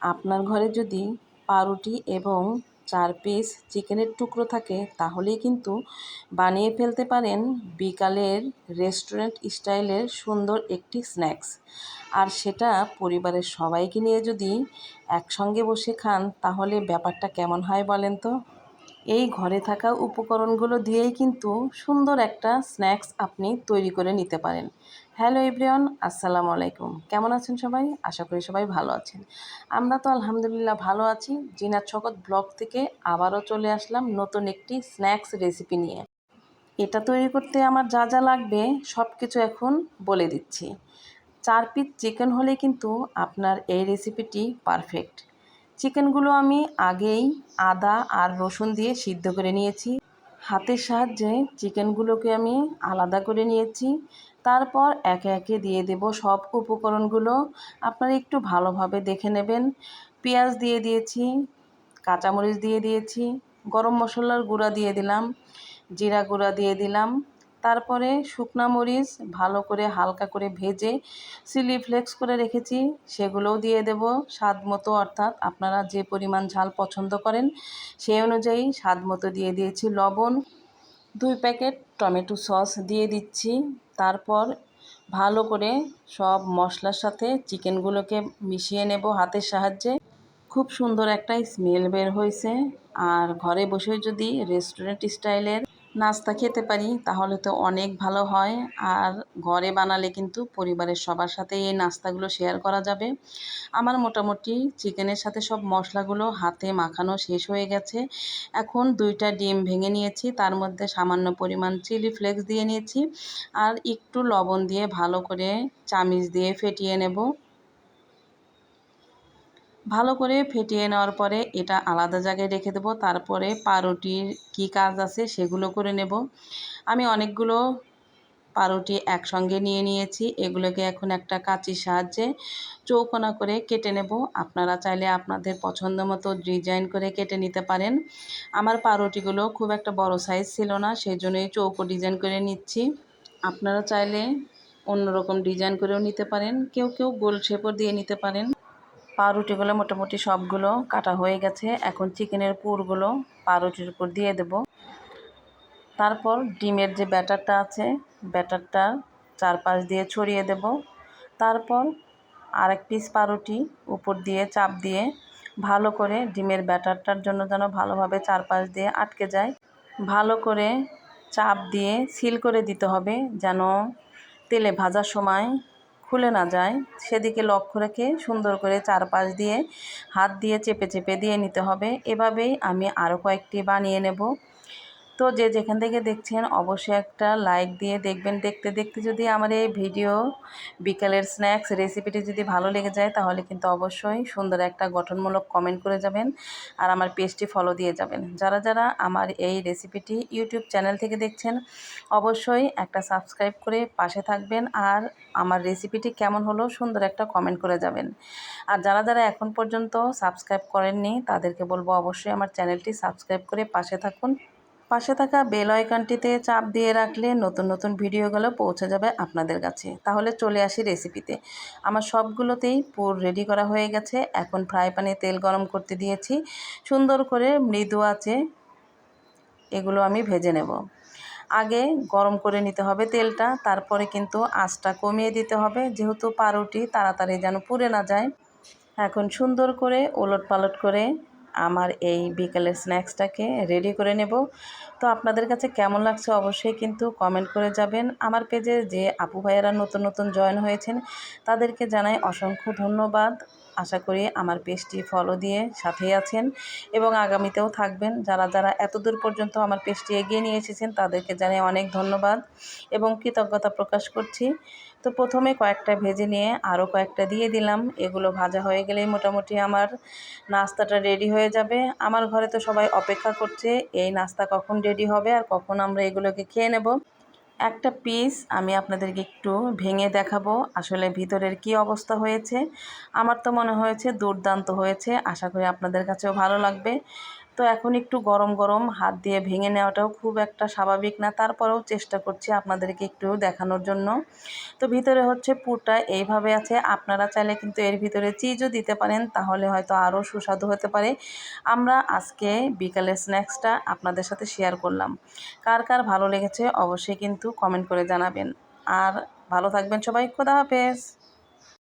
আপনার ঘরে যদি পাউরুটি এবং চার পিস চিকেনের টুকরো থাকে, তাহলেই কিন্তু বানিয়ে ফেলতে পারেন বিকালের রেস্টুরেন্ট স্টাইলের সুন্দর একটি স্ন্যাক্স। আর সেটা পরিবারের সবাইকে নিয়ে যদি একসঙ্গে বসে খান, তাহলে ব্যাপারটা কেমন হয় বলেন তো? এই ঘরে থাকা উপকরণগুলো দিয়েই কিন্তু সুন্দর একটা স্ন্যাক্স আপনি তৈরি করে নিতে পারেন। হ্যালো এভরিওয়ান, আসসালামু আলাইকুম। কেমন আছেন সবাই? আশা করি সবাই ভালো আছেন। আমরা তো আলহামদুলিল্লাহ ভালো আছি। জিনাত শকত ব্লগ থেকে আবারও চলে আসলাম নতুন একটি স্ন্যাক্স রেসিপি নিয়ে। এটা তৈরি করতে আমার যা যা লাগবে সব কিছু এখন বলে দিচ্ছি। চার পিস চিকেন হলে কিন্তু আপনার এই রেসিপিটি পারফেক্ট। চিকেনগুলো আমি আগেই আদা আর রসুন দিয়ে সিদ্ধ করে নিয়েছি। হাতের সাহায্যে চিকেনগুলোকে আমি আলাদা করে নিয়েছি। তারপর একে একে দিয়ে দেব সব উপকরণগুলো। আপনারা একটু ভালোভাবে দেখে নেবেন। পেঁয়াজ দিয়ে দিয়েছি, কাঁচামরিচ দিয়ে দিয়েছি, গরম মশলার গুঁড়া দিয়ে দিলাম, জিরা গুঁড়া দিয়ে দিলাম তারপরে শুকনা মরিচ ভালো করে হালকা করে ভেজে চিলি ফ্লেক্স করে রেখেছি, সেগুলোও দিয়ে দেব। স্বাদ মতো অর্থাৎ আপনারা যে পরিমাণ ঝাল পছন্দ করেন সেই অনুযায়ী স্বাদ মতো দিয়ে দিয়েছি লবণ। দুই প্যাকেট টমেটো সস দিয়ে দিচ্ছি। তারপর ভালো করে সব মশলার সাথে চিকেনগুলোকে মিশিয়ে নেব হাতের সাহায্যে। খুব সুন্দর একটা স্মেল বের হয়েছে। আর ঘরে বসে যদি রেস্টুরেন্ট স্টাইলের নাস্তা খেতে পারি, তাহলে তো অনেক ভালো হয়। আর ঘরে বানালে কিন্তু পরিবারের সবার সাথে এই নাস্তাগুলো শেয়ার করা যাবে। আমার মোটামুটি চিকেনের সাথে সব মশলাগুলো হাতে মাখানো শেষ হয়ে গেছে। এখন দুইটা ডিম ভেঙে নিয়েছি, তার মধ্যে সামান্য পরিমাণ চিলি ফ্লেক্স দিয়ে নিয়েছি। আর একটু লবণ দিয়ে ভালো করে চামিচ দিয়ে ফেটিয়ে নেব। ভালো করে ফেটিয়ে নেওয়ার পরে এটা আলাদা জায়গায় রেখে দেবো। তারপরে পাউরুটির কি কাজ আছে সেগুলো করে নেব। আমি অনেকগুলো পাউরুটি একসঙ্গে নিয়ে নিয়েছি। এগুলোকে এখন একটা কাঁচির সাহায্যে চৌকোনা করে কেটে নেব। আপনারা চাইলে আপনাদের পছন্দ মতো ডিজাইন করে কেটে নিতে পারেন। আমার পাউরুটিগুলো খুব একটা বড় সাইজ ছিল না সেই জন্যই চৌকো ডিজাইন করে নিচ্ছি। আপনারা চাইলে অন্যরকম ডিজাইন করেও নিতে পারেন। কেউ কেউ গোল শেপও দিয়ে নিতে পারেন। পাউরুটিগুলো মোটামুটি সবগুলো কাটা হয়ে গেছে। এখন চিকেনের পুরগুলো পাউরুটির উপর দিয়ে দেব। তারপর ডিমের যে ব্যাটারটা আছে, ব্যাটারটা চারপাশ দিয়ে ছড়িয়ে দেব। তারপর আরেক পিস পাউরুটি উপর দিয়ে চাপ দিয়ে ভালো করে ডিমের ব্যাটারটার জন্য যেন ভালোভাবে চারপাশ দিয়ে আটকে যায়। ভালো করে চাপ দিয়ে সিল করে দিতে হবে যেন তেলে ভাজার সময় খুলে না যায়, সেদিকে লক্ষ্য রেখে সুন্দর করে চারপাশ দিয়ে হাত দিয়ে চেপে চেপে দিয়ে নিতে হবে। এভাবেই আমি আরও কয়েকটি বানিয়ে নেব। তো যে যেখান থেকে দেখছেন, অবশ্যই একটা লাইক দিয়ে দেখবেন। দেখতে দেখতে যদি আমার এই ভিডিও বিকালের স্ন্যাক্স রেসিপিটি যদি ভালো লেগে যায়, তাহলে কিন্তু অবশ্যই সুন্দর একটা গঠনমূলক কমেন্ট করে যাবেন আর আমার পেজটি ফলো দিয়ে যাবেন। যারা যারা আমার এই রেসিপিটি ইউটিউব চ্যানেল থেকে দেখছেন, অবশ্যই একটা সাবস্ক্রাইব করে পাশে থাকবেন আর আমার রেসিপিটি কেমন হলো সুন্দর একটা কমেন্ট করে যাবেন। আর যারা যারা এখন পর্যন্ত সাবস্ক্রাইব করেননি, তাদেরকে বলব অবশ্যই আমার চ্যানেলটি সাবস্ক্রাইব করে পাশে থাকুন। পাশে থাকা বেল আইকনটিতে চাপ দিয়ে রাখলে নতুন নতুন ভিডিওগুলো পৌঁছে যাবে আপনাদের কাছে। তাহলে চলে আসি রেসিপিতে। আমার সবগুলোতেই পুর রেডি করা হয়ে গেছে। এখন ফ্রাই প্যানে তেল গরম করতে দিয়েছি। সুন্দর করে মৃদু আছে এগুলো আমি ভেজে নেব। আগে গরম করে নিতে হবে তেলটা, তারপরে কিন্তু আঁচটা কমিয়ে দিতে হবে। যেহেতু পাউরুটি তাড়াতাড়ি যেন পুড়ে না যায়, এখন সুন্দর করে ওলট পালট করে আমার এই বিকালের স্ন্যাক্সটাকে রেডি করে নেব। তো আপনাদের কাছে কেমন লাগছে অবশ্যই কিন্তু কমেন্ট করে যাবেন। আমার পেজে যে আপু ভাইয়েরা নতুন নতুন জয়েন হয়েছেন, তাদেরকে জানাই অসংখ্য ধন্যবাদ। আশা করি আমার পেজটি ফলো দিয়ে সাথেই আছেন এবং আগামীতেও থাকবেন। যারা যারা এত দূর পর্যন্ত আমার পেজটি এগিয়ে নিয়ে এসেছেন, তাদেরকে জানাই অনেক ধন্যবাদ এবং কৃতজ্ঞতা প্রকাশ করছি। তো প্রথমে কয়েকটা ভেজে নিয়ে আরও কয়েকটা দিয়ে দিলাম। এগুলো ভাজা হয়ে গেলেই মোটামুটি আমার নাস্তাটা রেডি হয়ে যাবে। আমার ঘরে তো সবাই অপেক্ষা করছে, এই নাস্তা কখন রেডি হবে আর কখন আমরা এগুলোকে খেয়ে নেব। একটা পিস আমি আপনাদেরকে একটু ভেঙে দেখাবো, আসলে ভিতরের কি অবস্থা হয়েছে। আমার তো মনে হয়েছে দুর্দান্ত হয়েছে, আশা করি আপনাদের কাছেও ভালো লাগবে। তো এখন একটু গরম গরম হাত দিয়ে ভেঙে নেওয়াটাও খুব একটা স্বাভাবিক না, তারপরেও চেষ্টা করছি আপনাদেরকে একটু দেখানোর জন্য। তো ভিতরে হচ্ছে পুরটা এইভাবে আছে, আপনারা চাইলে কিন্তু এর ভিতরে চিজও দিতে পারেন, তাহলে হয়তো আরও সুস্বাদু হতে পারে। আমরা আজকে বিকালের স্ন্যাক্সটা আপনাদের সাথে শেয়ার করলাম। কার কার ভালো লেগেছে অবশ্যই কিন্তু কমেন্ট করে জানাবেন। আর ভালো থাকবেন সবাই, খোদা হাফেজ।